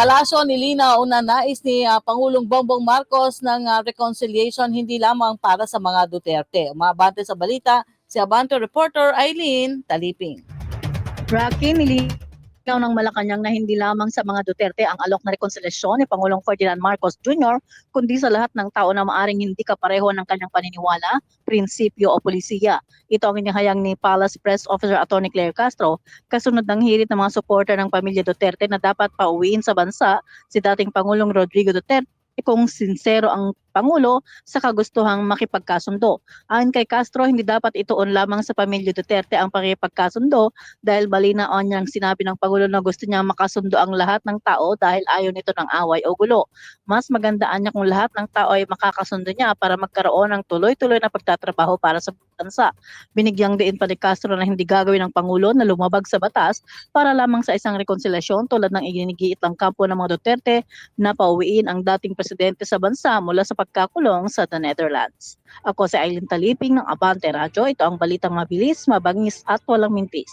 palasyo nilinaw na nais ni ah, Pangulong Bongbong Marcos ng ah, reconciliation hindi lamang para sa mga Duterte. Umabante sa balita si Abante reporter Eileen Taliping. Rocky, nilinaw ng Malacanang na hindi lamang sa mga Duterte ang alok na rekonsilyasyon ni Pangulong Ferdinand Marcos Jr., kundi sa lahat ng tao na maaring hindi kapareho ng kanyang paniniwala, prinsipyo o polisiya. Ito ang inihayang ni Palace Press Officer Atty. Claire Castro kasunod ng hirit ng mga suporter ng pamilya Duterte na dapat pauwiin sa bansa si dating Pangulong Rodrigo Duterte kung sincero ang Pangulo sa kagustuhang makipagkasundo. Ayon kay Castro, hindi dapat ituon lamang sa pamilya Duterte ang pakipagkasundo dahil malinaw niyang sinabi ng Pangulo na gusto niya makasundo ang lahat ng tao dahil ayaw nito ng away o gulo. Mas magandaan niya kung lahat ng tao ay makakasundo niya para magkaroon ng tuloy-tuloy na pagtatrabaho para sa bansa. Binigyang diin pa ni Castro na hindi gagawin ng Pangulo na lumabag sa batas para lamang sa isang rekonsilyasyon tulad ng iginigiit ng kampo ng mga Duterte na pauwiin ang dating presidente sa bansa mula sa pagkakulong sa the Netherlands. Ako si Aileen Taliping ng Abante Radio. Ito ang balitang mabilis, mabangis at walang mintis.